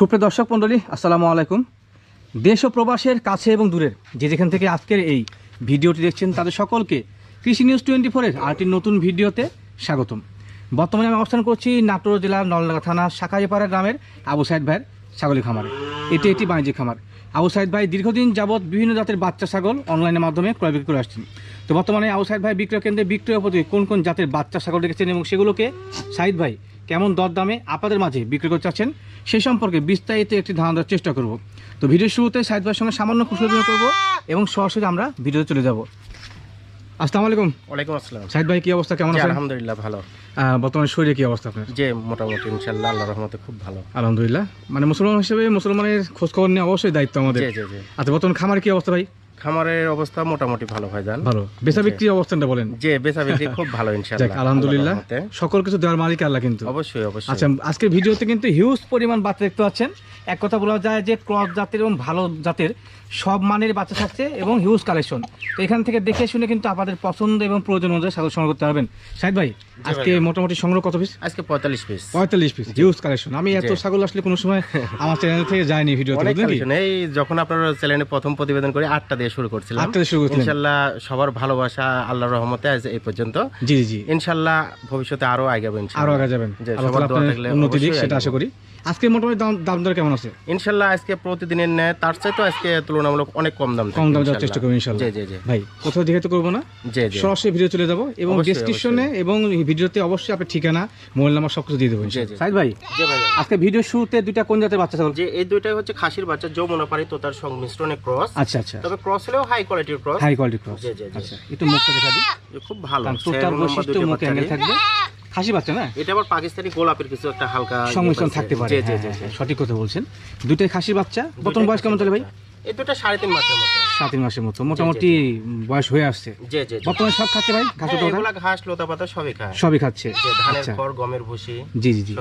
সুপ্রিয় দর্শক মণ্ডলী, আসসালামু আলাইকুম। দেশ ও প্রবাসের কাছে এবং দূরের যে যেখান থেকে আজকের এই ভিডিওটি দেখছেন, তাদের সকলকে কৃষি নিউজ টোয়েন্টি ফোরের আরেকটি নতুন ভিডিওতে স্বাগতম। বর্তমানে আমি অবস্থান করছি নাটোর জেলার নলডাঙ্গা থানা শাকাইপাড়া গ্রামের আবু সাইদ ভাইয়ের ছাগলের খামারে। এটি একটি বাণিজ্যিক খামার। আবু সাইদ ভাই দীর্ঘদিন যাবৎ বিভিন্ন জাতের বাচ্চা ছাগল অনলাইনের মাধ্যমে ক্রয় বিক্রি করে আসছেন। তো বর্তমানে আবু সাইদ ভাই বিক্রয় কেন্দ্রে বিক্রয় পদ্ধতি কোন কোন জাতের বাচ্চা ছাগল রেখেছেন এবং সেগুলোকে সাইদ ভাই কেমন দরদামে আপনাদের মাঝে বিক্রি করতে চাচ্ছেন সে সম্পর্কে বিস্তারিত একটি ধারণা দেওয়ার চেষ্টা করব। তো ভিডিওর শুরুতে সাইদ ভাইয়ের সঙ্গে সামান্য কুশল করব এবং সরাসরি আমরা ভিডিওতে চলে যাব। আসসালামু আলাইকুম। ওয়ালাইকুম আসসালাম। সাইদ ভাই কি অবস্থা? কেমন জি, আছেন? আলহামদুলিল্লাহ ভালো। বর্তমানে শরীরে কি অবস্থা আপনার? যে মোটামুটি ইনশাল্লাহ আল্লাহ রহমতে খুব ভালো। আলহামদুলিল্লাহ। মানে মুসলমান হিসেবে মুসলমানের খোঁজ খবর নেওয়া অবশ্যই দায়িত্ব আমাদের। আচ্ছা বর্তমান খামার কি অবস্থা ভাই? খামারের অবস্থা মোটামুটি ভালো হয় যান ভালো। বেচা বিক্রির অবস্থানটা বলেন? যে বেচা বিক্রি খুব ভালো ইনশাআল্লাহ। আলহামদুলিল্লাহ। সকল কিছু দেওয়ার মালিক আল্লাহ কিন্তু। অবশ্যই অবশ্যই। আচ্ছা আজকের ভিডিওতে কিন্তু হিউজ পরিমাণ বাচ্চা দেখতে পাচ্ছেন। এক কথা বলা যায় যে ক্রস জাতের এবং ভালো জাতের সব মানের বাচ্চা থাকছে এবং হিউজ কালেকশন তো এখান থেকে দেখে শুনে কিন্তু আপনাদের পছন্দ এবং প্রয়োজন অনুযায়ী ছাগল সংগ্রহ করতে পারবেন। সাহেদ ভাই আজকে মোটামুটি সংগ্রহ কত পিস আজকে পঁয়তাল্লিশ পিস পঁয়তাল্লিশ পিস হিউজ কালেকশন আমি এত ছাগল আসলে কোনো সময় আমার চ্যানেল থেকে কি collection। এই যখন আপনার চ্যানেলে প্রথম প্রতিবেদন করে আটটা দিয়ে শুরু করছিলাম। আটটা দিয়ে শুরু করছিলেন। ইনশাল্লাহ সবার ভালোবাসা আল্লাহর রহমতে আজ এই পর্যন্ত। জি জি ইনশাল্লাহ ভবিষ্যতে আরও আরও ইনশাল্লাহ। আগে যাবেন। সবার দোয়া থাকলে উন্নতি দিক সেটা আশা করি। আজকে মোটামুটি দাম দাম দর কেমন আছে? ইনশাল্লাহ আজকে প্রতিদিনের ন্যায় তার চাইতে আজকে তুলনামূলক অনেক কম দাম কম দাম ইনশাল্লাহ। চেষ্টা করবেন ইনশাল্লাহ। জি জি জি। ভাই কোথাও দেখে তো করব না? জি জি। সরাসরি ভিডিও চলে যাব এবং ডেসক্রিপশনে এবং এই ভিডিওতে অবশ্যই আপনার ঠিকানা মোবাইল নাম্বার সব কিছু দিয়ে দেবো। সাইদ ভাই জি ভাই আজকে ভিডিও শুরুতে দুইটা কোন জাতের বাচ্চা ছাগল? যে এই দুইটাই হচ্ছে খাসির বাচ্চা যৌমনা পারি তো তার সংমিশ্রণে ক্রস আচ্ছা আচ্ছা। তবে ক্রস হলেও হাই কোয়ালিটির ক্রস হাই কোয়ালিটির ক্রস জি, জি, জি। আচ্ছা একটু মুখটা দেখা দিই খুব ভালো। তোতার বৈশিষ্ট্য মুখে অ্যাঙ্গেল থাকবে। খাসি বাচ্চা না? এটা আবার পাকিস্তানি গোলাপের কিছু একটা হালকা ইয়ে সংমিশ্রণ থাকতে পারে হ্যাঁ, হ্যাঁ। হ্যাঁ, সঠিক কথা বলছেন। দুইটাই খাসি বাচ্চা? বর্তমান বয়স কেমন তাহলে ভাই? এই দুটো সাড়ে তিন মাসের মতো। সাত তিন মাসের মতো। মোটামুটি বয়স হয়ে আসছে। বর্তমানে সব খাচ্ছে ভাই? ঘাস এগুলা ঘাস লতা পাতা সবই খায়। সবই খাচ্ছে। ধানের আচ্ছা। খড় গমের ভুসি জি জি জি।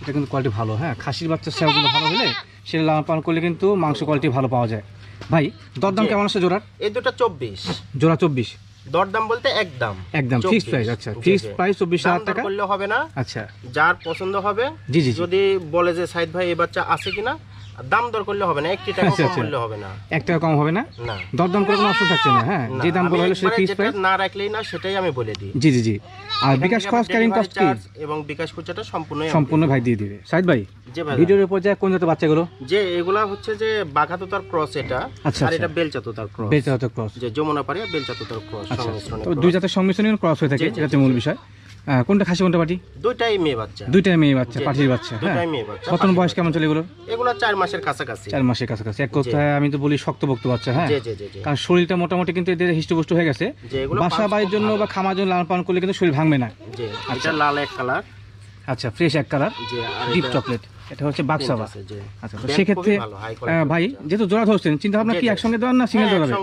এটা কিন্তু কোয়ালিটি ভালো হ্যাঁ? খাসির বাচ্চার সেবাগুলো ভালো হলে সেটা লালন পালন করলে কিন্তু মাংস কোয়ালিটি ভালো পাওয়া যায়। ভাই দরদাম। কেমন আছে জোড়ার? এই দুটো চব্বিশ। জোড়া চব্বিশ। দরদাম বলতে একদম। একদম ফিক্সড প্রাইস আচ্ছা ফিক্সড প্রাইস টাকা? করলে হবে না। আচ্ছা। যার পছন্দ হবে জি জি। যদি বলে যে সাইদ ভাই এই বাচ্চা আছে কিনা? দাম দর করলে হবে না একটি টাকা আচ্ছা, কম আচ্ছা। করলে হবে না। এক টাকা কম হবে না? না। দরদাম করে কোনো অপশন থাকছে না হ্যাঁ? যে দাম বলা হলো সেটা ফিক্সড প্রাইস না রাখলেই না সেটাই আমি বলে দিই। জি জি জি। আর বিকাশ খরচ ক্যারিং কস্ট কি? এবং বিকাশ খুচরাটা সম্পূর্ণ সম্পূর্ণ ভাই দিয়ে দিবে। সাইদ ভাই যে ভাই। ভিডিওর উপর যায় কোন জাতের বাচ্চাগুলো যে এগুলা হচ্ছে যে বাঘাতো তার ক্রস এটা আচ্ছা, আর। এটা বেলচাতো তার ক্রস বেচা ক্রস যে যমুনা পাড়ি আর বেলচাতো তার ক্রস তো দুই জাতের সংমিশ্রণে ক্রস হয়ে থাকে মূল বিষয়। কোনটা খাসি কোনটা পাটি? দুইটাই মেয়ে বাচ্চা। দুইটাই মেয়ে বাচ্চা জি, পাঠির বাচ্চা হ্যাঁ। দুইটাই মেয়ে বাচ্চা বর্তমান বয়স কেমন চলে এগুলো এগুলা চার মাসের কাছাকাছি। চার মাসের কাছাকাছি। এক কথায় আমি তো বলি শক্তপোক্ত বাচ্চা হ্যাঁ। কারণ শরীরটা মোটামুটি কিন্তু এদের হিষ্টপুষ্ট হয়ে গেছে। বাসা বাড়ির জন্য বা খামার জন্য লালন পালন করলে কিন্তু শরীর ভাঙবে না। এটা লাল এক কালার। আচ্ছা ফ্রেশ এক কালার। ডিপ চকলেট এটা হচ্ছে বাক্সাবা আচ্ছা তো সেক্ষেত্রে ভাই যেহেতু জোড়া ধরছেন চিন্তা ভাবনা কি একসঙ্গে দেওয়ার না সিঙ্গেল হ্যাঁ, দেওয়া।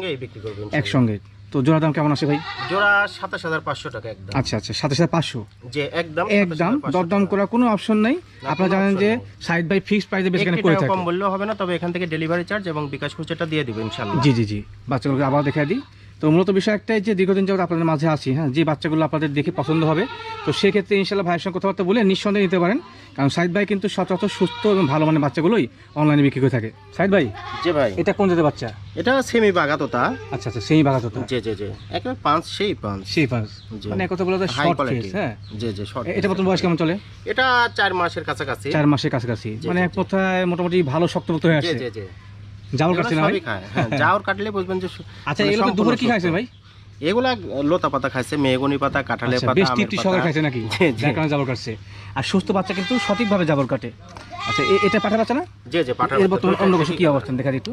একসঙ্গে তো জোড়া দাম কেমন আছে ভাই? জোড়া সাতাশ হাজার পাঁচশো টাকা একদম। আচ্ছা আচ্ছা সাতাশ হাজার পাঁচশো। যে একদম একদম 27,500 দরদাম করার কোনো অপশন নাই। আপনারা জানেন যে। সাইড বাই ফিক্সড প্রাইসে বেশি করে থাকে। কম বললেও হবে না তবে এখান থেকে ডেলিভারি চার্জ এবং বিকাশ খুচরাটা দিয়ে দিবেন ইনশাআল্লাহ। জি জি জি। বাচ্চাগুলোকে আবার দেখা দিই। তো মূলত বিষয় একটাই যে দীর্ঘদিন যাবত আপনাদের মাঝে আছি হ্যাঁ যে বাচ্চাগুলো আপনাদের দেখে পছন্দ হবে তো সেক্ষেত্রে ইনশাল্লাহ ভাইয়ের সঙ্গে কথাবার্তা বলে নিঃসন্দেহে নিতে পারেন। কারণ সাইদ ভাই কিন্তু সচরাচর সুস্থ এবং ভালো মানের বাচ্চাগুলোই অনলাইনে বিক্রি করে থাকে। সাইদ ভাই জি ভাই। এটা কোন জাতের বাচ্চা? এটা সেমি বাগাতোতা আচ্ছা আচ্ছা সেই বাগাত হতো জি জি জি। একেবারে পাঁচ সেই পাঁচ। সেই পাঁচ। মানে কথা বলা যায় শর্ট ফেস হ্যাঁ। জি জি শর্ট এটা প্রথম বয়স কেমন চলে? এটা চার মাসের কাছাকাছি। চার মাসের কাছাকাছি। মানে এক কথায় মোটামুটি ভালো শক্তপোক্ত হয়ে আছে জি জি জি। না ভাই? হ্যাঁ যাওয়ার কাটলে বুঝবেন যে আচ্ছা মানে এগুলো দুপুরে কি। খাইছে ভাই? এগুলা লতা পাতা খাইছে মেহগনি পাতা কাঁঠালের আচ্ছা, পাতা বেশ তৃপ্তি খাইছে নাকি। যার কারণে জাবর কাটছে। আর সুস্থ বাচ্চা কিন্তু সঠিকভাবে জাবর কাটে। আচ্ছা এটা পাঠা বাচ্চা না? জি জি পাঠার এর বর্তমান অন্য কিছু কি অবস্থান দেখা দিই একটু।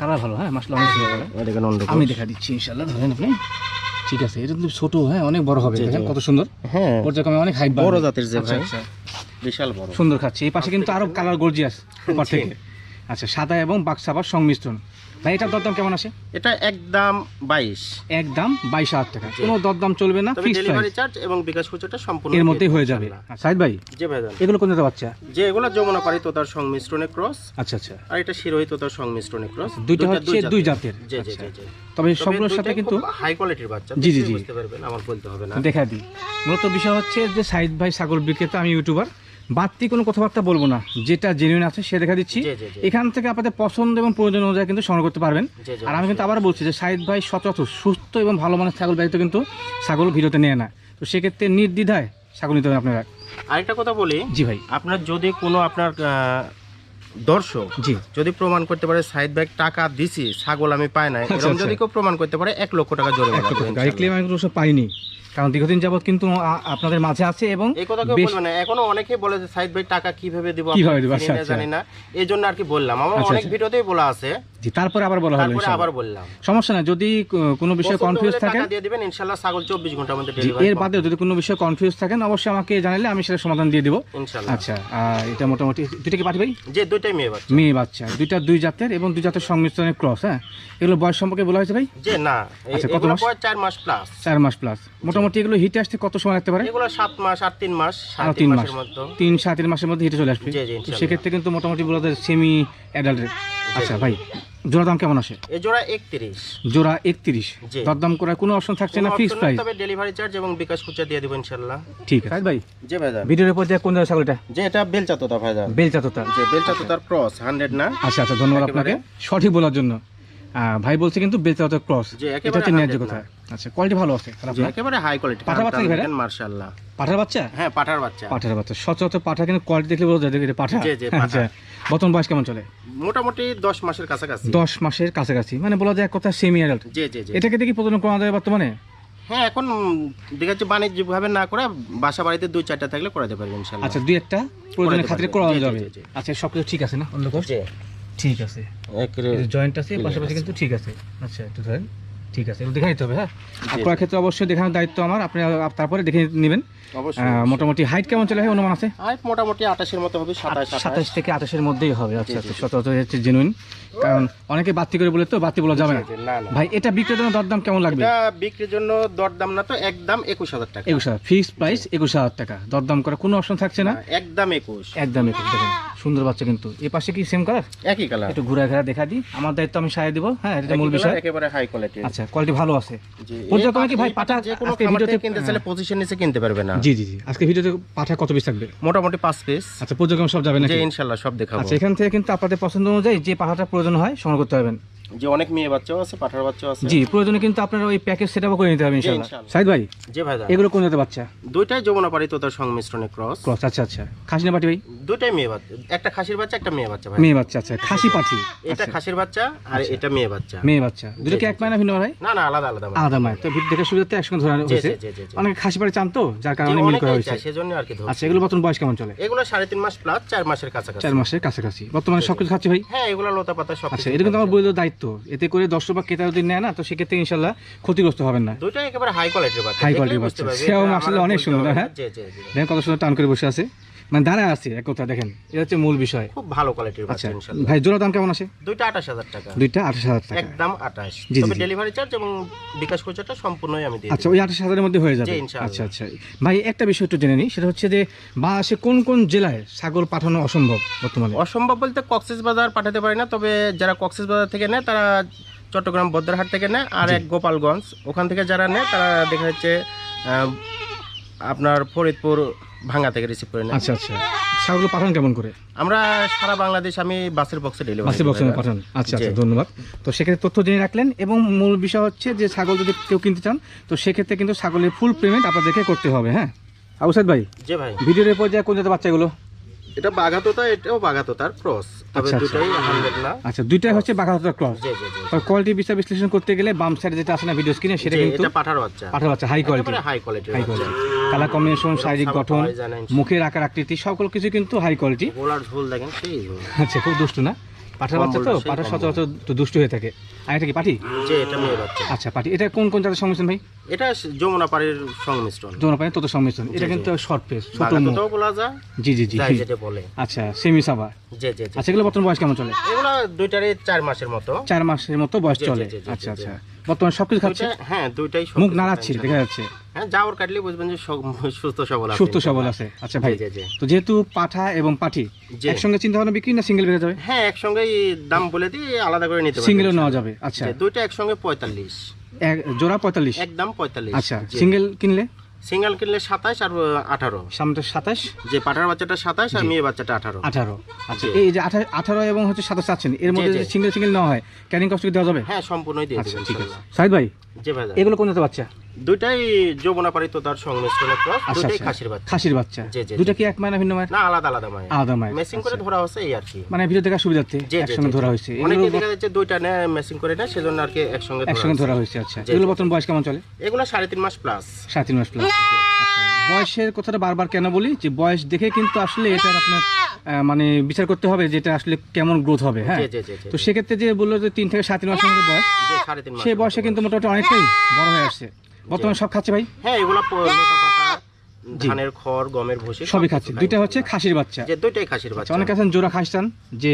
কালার ভালো হ্যাঁ মাসলা অনেক সুন্দর দেখেন অন্য আমি দেখা দিচ্ছি ইনশাল্লাহ ধরেন আপনি। ঠিক আছে এটা কিন্তু ছোট হ্যাঁ অনেক বড় হবে। দেখেন কত সুন্দর। হ্যাঁ। পর্যায়ক্রমে অনেক হাইট বড় জাতের যে আচ্ছা ভাই। আচ্ছা। বিশাল বড়। সুন্দর খাচ্ছে। এই পাশে কিন্তু আরও কালার গর্জিয়াস উপর থেকে। আচ্ছা সাদা এবং বাক্সাবার সংমিশ্রণ। ভাই এটার দরদাম কেমন আসে? এটা একদম বাইশ। একদম বাইশ হাজার টাকা। কোনো দরদাম চলবে না ফিক্সড ডেলিভারি চার্জ এবং বিকাশ খুচরাটা সম্পূর্ণ এর মধ্যেই হয়ে যাবে। সাইদ ভাই জি ভাইজান। এগুলো কোন জাতের বাচ্চা? যে এগুলো যমুনা পারি তোতার সংমিশ্রণে ক্রস আচ্ছা আচ্ছা। আর এটা শিরোহী তোতার সংমিশ্রণে ক্রস দুইটা হচ্ছে দুই জাতের। জি জি আচ্ছা। জি জি। তবে সবগুলোর সাথে কিন্তু হাই কোয়ালিটির বাচ্চা জি, জি, জি। বুঝতে পারবেন আমার বলতে হবে না। দেখা দিই। মূলত বিষয় হচ্ছে যে সাইদ ভাই ছাগল বিক্রেতা আমি ইউটিউবার। বাড়তি কোনো কথাবার্তা বলব না। যেটা জেনুইন আছে সে দেখা দিচ্ছি। এখান থেকে আপনাদের পছন্দ এবং প্রয়োজন অনুযায়ী কিন্তু সংগ্রহ করতে পারবেন। আর আমি কিন্তু আবার বলছি যে সাইদ ভাই সচরাচর সুস্থ এবং ভালো মানের ছাগল ব্যতীত কিন্তু ছাগল ভিডিওতে নেয় না। তো সেক্ষেত্রে নির্দ্বিধায় ছাগল নিতে হবে আপনারা। আরেকটা কথা বলি জি ভাই। আপনার যদি কোনো আপনার দর্শক জি। যদি প্রমাণ করতে পারে সাইদ ভাই টাকা দিছি ছাগল আমি পাই না আচ্ছা, এরকম আচ্ছা। যদি কেউ প্রমাণ করতে পারে এক লক্ষ টাকা জরিমানা ওসব পাইনি। কারণ দীর্ঘদিন যাবত কিন্তু আপনাদের মাঝে আছে এবং এই কথা কেউ বলবে না এখনও অনেকেই বলে যে সাইদ ভাই টাকা কীভাবে দিব কীভাবে দিব? আচ্ছা, আচ্ছা। জানি না। এই জন্য আর কি বললাম। আমার আচ্ছা, অনেক আচ্ছা। ভিডিওতেই বলা আছে। জি তারপরে আবার বলা হলো তারপরে আবার বললাম। সমস্যা নাই যদি কোনো বিষয়ে কনফিউজ থাকেন টাকা দিয়ে দিবেন ইনশাআল্লাহ ছাগল চব্বিশ ঘণ্টার মধ্যে ডেলিভারি এর বাদেও যদি কোনো বিষয়ে কনফিউজ থাকেন অবশ্যই আমাকে জানালে আমি সেটা সমাধান দিয়ে দিব। ইনশাআল্লাহ আচ্ছা এটা মোটামুটি দুইটা কি পাঠি ভাই? যে দুইটাই মেয়ে বাচ্চা। মেয়ে বাচ্চা দুইটা দুই জাতের এবং দুই জাতের সংমিশ্রণের ক্রস হ্যাঁ? এগুলো বয়স সম্পর্কে বলা হয়েছে ভাই? যে না আচ্ছা, কত মাস? বয়স চার মাস প্লাস চার মাস প্লাস মোটামুটি এগুলো হিটে আসতে কত সময় লাগতে পারে? এগুলো সাত মাস আর তিন মাস আরও তিন তিন মাস। মাসের মতো তিন সাড়ে তিন মাসের মধ্যে হিটে চলে আসবে। জি, জি। সেক্ষেত্রে কিন্তু মোটামুটি বলা যায় সেমি অ্যাডাল্টের আচ্ছা ভাই জোড়া দাম কেমন আসে? এই জোড়া একত্রিশ। জোড়া একত্রিশ। জি। দরদাম করার কোনো অপশন থাকছে না ফিক্স প্রাইস তবে ডেলিভারি চার্জ এবং বিকাশ খুচরা দিয়ে দেবো ইনশাআল্লাহ ঠিক আছে। ভাই যে ভাইদা ভিডিওর উপর যে কোন জায়গায় ছাগলটা? যে এটা বেলচাতোতা ভাইদা বেলচা তোতা যে বেলচাতোতার ক্রস হান্ড্রেড না? আচ্ছা আচ্ছা ধন্যবাদ। আপনাকে। সঠিক বলার জন্য। ভাই বলছে কিন্তু তোতা ক্রস এটা হচ্ছে ন্যায্য কথা। আচ্ছা কোয়ালিটি ভালো আছে একেবারে হাই কোয়ালিটি পাঠা বাচ্চা কি ভাইরা? মার্শাল্লাহ। পাঠার বাচ্চা? হ্যাঁ পাঠার বাচ্চা। পাঠার বাচ্চা। সচরাচর পাঠা কিন্তু কোয়ালিটি দেখলে বোঝা যায় যে এটা পাঠা। জি, জি, পাঠা। আচ্ছা বর্তমান বয়স কেমন চলে? মোটামুটি দশ মাসের কাছাকাছি। দশ মাসের কাছাকাছি। মানে বলা যায় কথা সেমি অ্যাডাল্ট জি জি। এটাকে দেখি প্রজনন করা যায় বর্তমানে? হ্যাঁ এখন দেখা যাচ্ছে বাণিজ্যিক ভাবে না করে বাসা বাড়িতে দুই চারটা থাকলে করাতে পারবে ইনশাল্লাহ। আচ্ছা দুই একটা প্রয়োজনের খাতিরে করা যাবে। আচ্ছা সব কিছু ঠিক আছে না? অন্য জি। ঠিক আছে। জয়েন্ট আছে পাশাপাশি কিন্তু ঠিক আছে। আচ্ছা একটু ধরেন। ঠিক আছে দেখে নিতে হবে হ্যাঁ? করার ক্ষেত্রে অবশ্যই দেখানোর দায়িত্ব আমার। আপনি তারপরে দেখে নেবেন। মোটামুটি হাইট কেমন চলে হয় অনুমান আছে? আর মোটামুটি আঠাশের মতো হবে সাতাশ থেকে আঠাশের মধ্যেই হবে। আচ্ছা আচ্ছা সচরাচর হচ্ছে জেনুইন কারণ অনেকে বাড়তি করে বলে তো বাড়তি বলা যাবে না। ভাই এটা বিক্রির জন্য দরদাম কেমন লাগবে? এটা বিক্রির জন্য দরদাম না তো একদম একুশ হাজার টাকা। একুশ হাজার ফিক্সড প্রাইস একুশ হাজার টাকা। দরদাম করার কোনো অপশন থাকছে না একদম একুশ। একদম একুশ দেখেন। সুন্দর বাচ্চা কিন্তু। এ পাশে কি সেম কালার একই কালার একটু ঘুরে ঘুরে দেখা দিই আমার দায়িত্ব আমি সারিয়ে দিব হ্যাঁ এটা মূল বিষয়। একেবারে হাই কোয়ালিটি আচ্ছা কোয়ালিটি ভালো আছে। জি তুমি কি ভাই? পাটা যে কোনো ভিডিওতে কিনতে চাইলে পজিশন নিচে কিনতে পারবে না। জি জি জি। আজকে ভিডিওতে পাঠা কত পিস থাকবে? মোটামুটি পাঁচ পিস আচ্ছা পর্যায়ক্রমে সব যাবে নাকি? জি ইনশাআল্লাহ সব দেখাবো। আচ্ছা এখান থেকে কিন্তু আপনাদের পছন্দ অনুযায়ী যে পাঠাটা প্রয়োজন হয় সংগ্রহ করতে পারবেন। যে অনেক মেয়ে বাচ্চাও আছে পাঠার বাচ্চাও আছে। জি প্রয়োজনে কিন্তু আপনারা ওই প্যাকেজ সেটআপও করে নিতে হবে ইনশাআল্লাহ। সাইদ ভাই যে ভাই এগুলো কোন জাতের বাচ্চা? দুইটাই যমুনা পারি তো তার সংমিশ্রণে ক্রস ক্রস আচ্ছা আচ্ছা। খাসি না পাটি ভাই? দুইটাই মেয়ে বাচ্চা একটা খাসির বাচ্চা একটা মেয়ে বাচ্চা ভাই। মেয়ে বাচ্চা আচ্ছা খাসি পাঠি। এটা খাসির বাচ্চা আর এটা মেয়ে বাচ্চা। মেয়ে বাচ্চা। দুটো কি এক মায়না ভিন্ন ভাই না না আলাদা আলাদা আলাদা মায় তো ভিড় দেখে সুবিধাতে একসঙ্গে ধরা হয়েছে জি, জি, জি, জি। অনেকে খাসি পাড়ি চান তো যার কারণে মিল করা হয়েছে। সেজন্য আর কি। আচ্ছা এগুলো বর্তমান বয়স কেমন চলে? এগুলো সাড়ে তিন মাস প্লাস চার মাসের কাছাকাছি। চার মাসের কাছাকাছি। বর্তমানে সব কিছু খাচ্ছে ভাই? হ্যাঁ এগুলো লতা পাতা সব আচ্ছা এটা কিন্তু আমার বইলের দায়িত্ব। এতে করে দর্শক বা ক্রেতা যদি নেয় না তো সেক্ষেত্রে ইনশাল্লাহ ক্ষতিগ্রস্ত হবেন না। একেবারে হাই কোয়ালিটির বাচ্চা। High দেখলেই বাচ্চা। সেও আসলে অনেক সুন্দর, হ্যাঁ? দেখেন কত সুন্দর টান করে বসে আছে। মানে দাঁড়ায় আছে এক কথা দেখেন। এটা হচ্ছে মূল বিষয়। খুব ভালো কোয়ালিটির আচ্ছা ভাই জোড়া দাম কেমন আছে? দুইটা আঠাশ হাজার টাকা। দুইটা আঠাশ হাজার টাকা। একদম আঠাশ। তবে ডেলিভারি চার্জ এবং বিকাশ খুচরাটা সম্পূর্ণই আমি দিয়ে আচ্ছা ওই আঠাশ হাজারের মধ্যে হয়ে যাবে। আচ্ছা আচ্ছা। ভাই একটা বিষয় একটু জেনে নিই সেটা হচ্ছে যে বাংলাদেশে কোন কোন জেলায় ছাগল পাঠানো অসম্ভব বর্তমানে? অসম্ভব বলতে কক্সেস বাজার পাঠাতে পারি না তবে যারা কক্সেস বাজার থেকে নেয় তারা চট্টগ্রাম বদ্রহাট থেকে নেয় আর এক গোপালগঞ্জ। ওখান থেকে যারা নেয় তারা দেখা যাচ্ছে আপনার ফরিদপুর ভাঙ্গা থেকে রিসিভ করে নেন আচ্ছা আচ্ছা। ছাগল পাঠান কেমন করে? আমরা সারা বাংলাদেশ আমি বাসের বক্সে ডেলিভারি বাসের বক্সে পাঠান। আচ্ছা আচ্ছা ধন্যবাদ। তো সেক্ষেত্রে তথ্য জেনে রাখলেন এবং মূল বিষয় হচ্ছে যে ছাগল যদি কেউ কিনতে চান তো সেক্ষেত্রে কিন্তু ছাগলের ফুল পেমেন্ট আপনাদেরকে করতে হবে হ্যাঁ? আউসাদ ভাই জি ভাই। ভিডিওর পর্যায়ে কোন জাতের বাচ্চাগুলো এটা বাঘাতোতা এটাও বাঘাতোতার ক্রস তবে আচ্ছা, আচ্ছা। দুটাই আচ্ছা দুইটাই হচ্ছে বাঘাহাতের ক্রস জি জি জি কোয়ালিটি বিচার বিশ্লেষণ করতে গেলে বাম সাইড যেটা আছে না ভিডিও স্ক্রিনে সেটা কিন্তু এটা পাঠার বাচ্চা। পাঠার বাচ্চা high quality high quality high quality colour combination শারীরিক গঠন। মুখের আকার আকৃতি সকল কিছু কিন্তু হাই কোয়ালিটি গোলার ঝোল দেখেন সেই আচ্ছা খুব দুষ্টু না? পাঠার বাচ্চা তো? পাঠার সচরাচর তো দুষ্ট হয়ে থাকে। আর এটা কি পাঠি? যে এটা মেয়ে বাচ্চা। আচ্ছা পাঠি। এটা কোন কোন জাতের সংমিশ্রণ ভাই? এটা যমুনা পাড়ির সংমিশ্রণ। যমুনা পাড়ির তত সংমিশ্রণ। এটা কিন্তু শর্ট পেস ছোট মুখ। বলা যায় জি জি জি। যেটা বলে। আচ্ছা সেমি সাবা। জি জি আচ্ছা এগুলো বর্তমান বয়স কেমন চলে? এগুলো দুইটারে চার মাসের মতো। চার মাসের মতো বয়স চলে। আচ্ছা আচ্ছা। বর্তমান সবকিছু খাচ্ছে? হ্যাঁ দুইটাই মুখ নাড়াচ্ছে দেখা যাচ্ছে। হ্যাঁ জাওর কাটলে বুঝবেন যে সুস্থ সবল আছে সুস্থ সবল আছে। আচ্ছা ভাই। তো যেহেতু পাঠা এবং পাঠি। একসঙ্গে চিন্তা ভাবনা বিক্রি না সিঙ্গেল বেড়ে যাবে? হ্যাঁ একসঙ্গেই দাম বলে দিয়ে আলাদা করে নিতে সিঙ্গেলও নেওয়া যাবে আচ্ছা। দুইটা একসঙ্গে পঁয়তাল্লিশ। এক জোড়া পঁয়তাল্লিশ? একদম পঁয়তাল্লিশ আচ্ছা সিঙ্গেল কিনলে? সিঙ্গেল কিনলে সাতাশ আর আঠারো। সামনে সাতাশ। যে পাটার বাচ্চাটা সাতাশ আর মেয়ে বাচ্চাটা আঠারো। আঠারো। আচ্ছা এই যে আঠা- আঠারো এবং হচ্ছে সাতাশ আছেন এর মধ্যে যদি সিঙ্গেল সিঙ্গেল নেওয়া হয় ক্যারিং কস্ট কি দেওয়া যাবে? হ্যাঁ সম্পূর্ণই দিয়ে আচ্ছা দেবেন ঠিক আছে। সাহিদ সাইদ ভাই জি ভাই এগুলো কোন জাতের বাচ্চা? দুইটাই যৌবনাপারিত তার ক্রস আচ্ছা দুইটাই আচ্ছা। খাসির বাচ্চা। খাসির বাচ্চা। জি, কি এক ভিন্ন না আলাদা আলাদা আলাদা মেসিং করে ধরা হচ্ছে এই আর কি। মানে ভিডিও দেখার সুবিধার্থে একসঙ্গে ধরা হয়েছে। অনেকে দেখা যাচ্ছে দুইটা মেসিং করে নেয় সেজন্য আর কি একসঙ্গে একসঙ্গে ধরা হয়েছে আচ্ছা। এগুলো বর্তমান বয়স কেমন চলে? এগুলো সাড়ে তিন মাস প্লাস সাড়ে তিন মাস প্লাস বয়সের কথাটা বারবার কেন বলি? যে বয়স দেখে কিন্তু আসলে এটা আপনার মানে বিচার করতে হবে যেটা আসলে কেমন গ্রোথ হবে হ্যাঁ? তো সেক্ষেত্রে যে বলল যে তিন থেকে সাড়ে তিন মাসের মধ্যে বয়স সেই বয়সে কিন্তু মোটামুটি অনেকটাই বড় হয়ে আসছে। বর্তমানে সব খাচ্ছে ভাই? হ্যাঁ এগুলো পাতা ধানের খড় গমের ভুসি সবই খাচ্ছে। দুইটা হচ্ছে খাসির বাচ্চা। যে দুইটাই খাসির বাচ্চা। অনেকে আছেন জোড়া খাসতান যে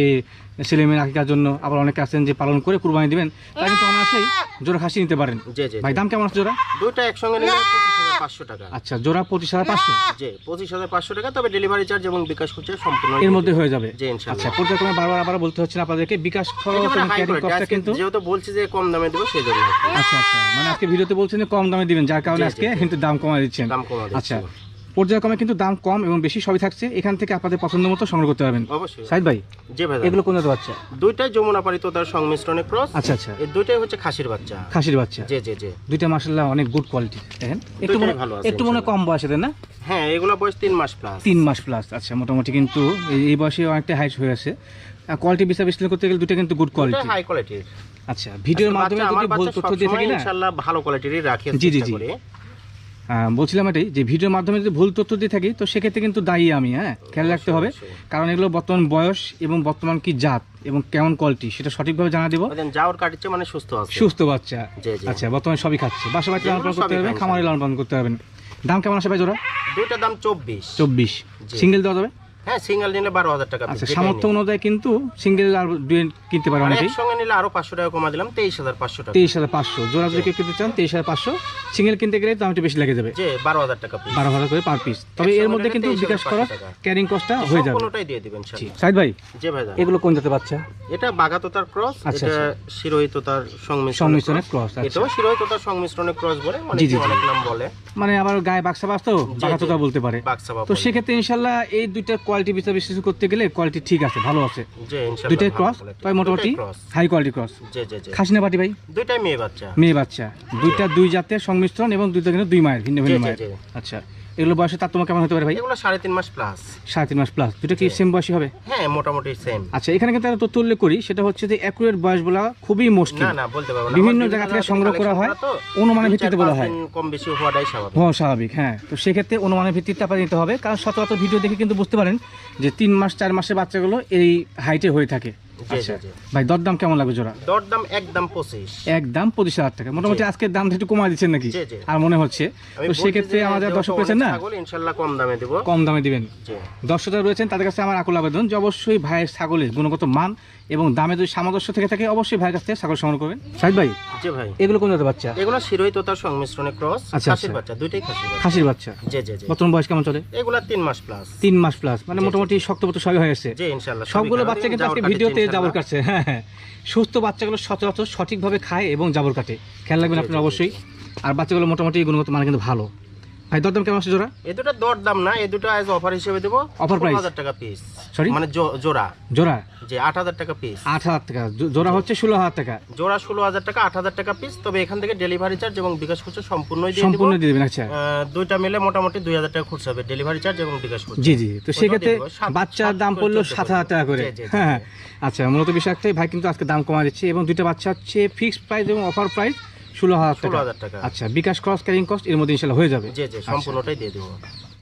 ছেলে মেয়ে রাখার জন্য আবার অনেকে আছেন যে পালন করে কুরবানি দিবেন। তাই কিন্তু অনায়াসেই জোড়া খাসি নিতে পারেন। জি জি ভাই দাম কেমন আছে জোড়া? দুইটা একসঙ্গে নিলে পঁচিশ টাকা। আচ্ছা জোড়া পঁচিশ হাজার পাঁচশো? জি পঁচিশ হাজার পাঁচশো টাকা তবে ডেলিভারি চার্জ এবং বিকাশ খরচ সম্পূর্ণ এর মধ্যে হয়ে যাবে? জি আচ্ছা পর্যায়ক্রমে বারবার আবার বলতে হচ্ছে আপনাদেরকে বিকাশ খরচ এবং ক্যারিং quality, কিন্তু যেহেতু বলছি যে কম দামে দেবো সেই জন্য আচ্ছা আচ্ছা মানে আজকে ভিডিওতে বলছেন যে কম দামে দিবেন যার কারণে আজকে কিন্তু দাম কমা দিচ্ছেন। দাম কমা আচ্ছা পর্যায়ক্রমে কিন্তু দাম কম এবং বেশি সবই থাকছে এখান থেকে আপনাদের পছন্দ মতো সংগ্রহ করতে পারবেন। অবশ্যই। সাইদ ভাই জি ভাই। এগুলো কোন জাতের বাচ্চা? দুইটাই যমুনা পারিত তার সংমিশ্রণে ক্রস। আচ্ছা আচ্ছা। এই দুইটাই হচ্ছে খাসির বাচ্চা। খাসির বাচ্চা। জি জি জি। দুইটা মাসাল্লাহ অনেক গুড কোয়ালিটি দেখেন? একটু মনে ভালো আছে একটু মনে কম বয়সে না? হ্যাঁ এগুলো বয়স তিন মাস প্লাস তিন মাস প্লাস আচ্ছা মোটামুটি কিন্তু এই- এই বয়সে অনেকটা হাইট হয়ে আছে। কোয়ালিটি বিচার বিশ্লেষণ করতে গেলে দুটো কিন্তু গুড কোয়ালিটি হাই কোয়ালিটির আচ্ছা ভিডিওর মাধ্যমে যদি ভুল তথ্য দিয়ে থাকি না? ইনশাআল্লাহ ভালো কোয়ালিটিরই রাখি জি, জি, জি। বলছিলাম এটাই যে ভিডিওর মাধ্যমে যদি ভুল তথ্য দিয়ে থাকি তো সেক্ষেত্রে কিন্তু দায়ী আমি হ্যাঁ? খেয়াল রাখতে হবে। কারণ এগুলো বর্তমান বয়স এবং বর্তমান কি জাত এবং কেমন কোয়ালিটি সেটা সঠিকভাবে জানা দেবো। যাওয়ার কাটছে মানে সুস্থ সুস্থ বাচ্চা। আচ্ছা বর্তমানে সবই খাচ্ছে। বাসা বাচ্চা লালন পালন করতে হবে খামারে লালন পালন করতে পারবেন দাম কেমন আসে ভাই জোড়া? দুইটা দাম চব্বিশ। চব্বিশ। সিঙ্গেল দেওয়া যাবে? হ্যাঁ সিঙ্গেল নিলে বারো হাজার টাকা আচ্ছা সামর্থ্য অনুযায়ী কিন্তু সিঙ্গেল আর কিনতে পারে নিলে আরও পাঁচশো টাকা কমা দিলাম তেইশ হাজার পাঁচশো টাকা। তেইশ হাজার পাঁচশো। জোড়া যদি কিনতে চান তেইশ হাজার পাঁচশো। সিঙ্গেল কিনতে গেলে বেশি লেগে যাবে। যে বারো হাজার টাকা বারো হাজার করে পার পিস তবে এর মধ্যে কিন্তু বিকাশ টাকা। ক্যারিং কস্টটা হয়ে যাবে। সম্পূর্ণটাই দিয়ে দিবেন জি। সাইদ ভাই যে ভাই এগুলো কোন জাতের বাচ্চা? এটা বাগাতোতার ক্রস আচ্ছা, এটা শিরোহিততার সংমিশ্রণ সংমিশ্রণের ক্রস আচ্ছা। এটাও শিরোহিততার সংমিশ্রণে ক্রস বলে জি, অনেক নাম বলে। মানে আবার গায়ে বাক্সা বাস তো। বলতে পারে। তো সেক্ষেত্রে ইনশাল্লাহ এই দুইটার কোয়ালিটি বিষয় বিশ্লেষণ করতে গেলে কোয়ালিটি ঠিক আছে ভালো আছে। দুইটাই ক্রস তাই তবে মোটামুটি হাই কোয়ালিটি ক্রস জি জি জি। খাসিনা পাটি ভাই? দুইটাই মেয়ে বাচ্চা। মেয়ে বাচ্চা। দুইটা দুই জাতের সংমিশ্রণ এবং দুইটা কিন্তু দুই মায়ের ভিন্ন ভিন্ন মায়ের। আচ্ছা। এগুলো বয়সে তার তোমার কেমন হতে পারে ভাই? এগুলো সাড়ে তিন মাস প্লাস সাড়ে তিন মাস প্লাস দুটো কি সেম বয়সী হবে? হ্যাঁ মোটামুটি সেম আচ্ছা এখানে কিন্তু একটা তথ্য উল্লেখ করি সেটা হচ্ছে যে অ্যাকুরেট বয়স বলা খুবই মুশকিল। না না বলতে পারব না। বিভিন্ন জায়গা থেকে সংগ্রহ করা হয়, অনুমানের ভিত্তিতে বলা হয়। কম বেশি হওয়াটাই স্বাভাবিক। হওয়া স্বাভাবিক হ্যাঁ। তো সেক্ষেত্রে অনুমানের ভিত্তিতে আপনার নিতে হবে। কারণ সচরাচর ভিডিও দেখে কিন্তু বুঝতে পারেন যে তিন মাস চার মাসের বাচ্চাগুলো এই হাইটে হয়ে থাকে। ভাই দরদাম কেমন লাগবে জোড়া? দর দাম একদম পঁচিশ। একদম পঁচিশ হাজার টাকা। মোটামুটি জি। দামটা একটু কমা দিচ্ছেন নাকি। আর মনে হচ্ছে? তো সেক্ষেত্রে আমাদের দর্শক না? ইনশাল্লাহ কম দামে দেবো। কম দামে দিবেন। দর্শকরা রয়েছেন তাদের কাছে আমার আকুল আবেদন যে অবশ্যই ভাইয়ের ছাগলের গুণগত মান এবং দামে যদি সামঞ্জস্য থেকে থাকে অবশ্যই ভাইয়ের কাছ থেকে ছাগল সংগ্রহ করবেন। সাহেব ভাই জি ভাই। এগুলো কোন জাতের বাচ্চা? এগুলো শিরোহিত তার সংমিশ্রণে ক্রস খাসির। বাচ্চা দুইটাই খাসির বাচ্চা। খাসির বাচ্চা? জি জি জি। বর্তমান বয়স কেমন চলে? এগুলো তিন মাস প্লাস মাস প্লাস মানে মোটামুটি শক্তপোক্ত সবই হয়ে গেছে। জি ইনশাল্লাহ সবগুলো বাচ্চা কিন্তু আজকে ভিডিওতে যাবর জাবর কাটছে হ্যাঁ হ্যাঁ। সুস্থ বাচ্চাগুলো সচরাচর সঠিকভাবে খায় এবং জাবর কাটে। খেয়াল রাখবেন আপনারা অবশ্যই। আর বাচ্চাগুলো মোটামুটি গুণগত মান কিন্তু ভালো। ভাই দরদাম কেমন আছে জোড়া? এই দুটো দর দাম না এই দুটো আজ অফার হিসেবে দেবো। Offer price? হাজার টাকা পিস Sorry? মানে জোড়া। জোড়া? যে আট হাজার টাকা পিস আট হাজার টাকা। জোড়া হচ্ছে ষোলো হাজার টাকা। জোড়া ষোলো হাজার টাকা আট হাজার টাকা পিস তবে এখান থেকে ডেলিভারি চার্জ এবং বিকাশ খুচরো সম্পূর্ণই দিয়ে দিব। সম্পূর্ণ দিয়ে দেবেন আচ্ছা। দুইটা মিলে মোটামুটি দুই হাজার টাকা খুচরো হবে ডেলিভারি চার্জ এবং বিকাশ খুচরো জি জি। তো সেক্ষেত্রে বাচ্চার দাম পড়ল সাত। হাজার টাকা করে। জি, হ্যাঁ আচ্ছা মূলত বিষয় একটাই ভাই কিন্তু আজকে দাম কমা দিচ্ছে এবং দুইটা বাচ্চা হচ্ছে ফিক্সড প্রাইস এবং অফার প্রাইস ষোলো হাজার টাকা। আচ্ছা বিকাশ ক্রস ক্যারিং কস্ট এর মধ্যে ইনশাল্লাহ হয়ে যাবে। জি সম্পূর্ণটাই দিয়ে দেবো।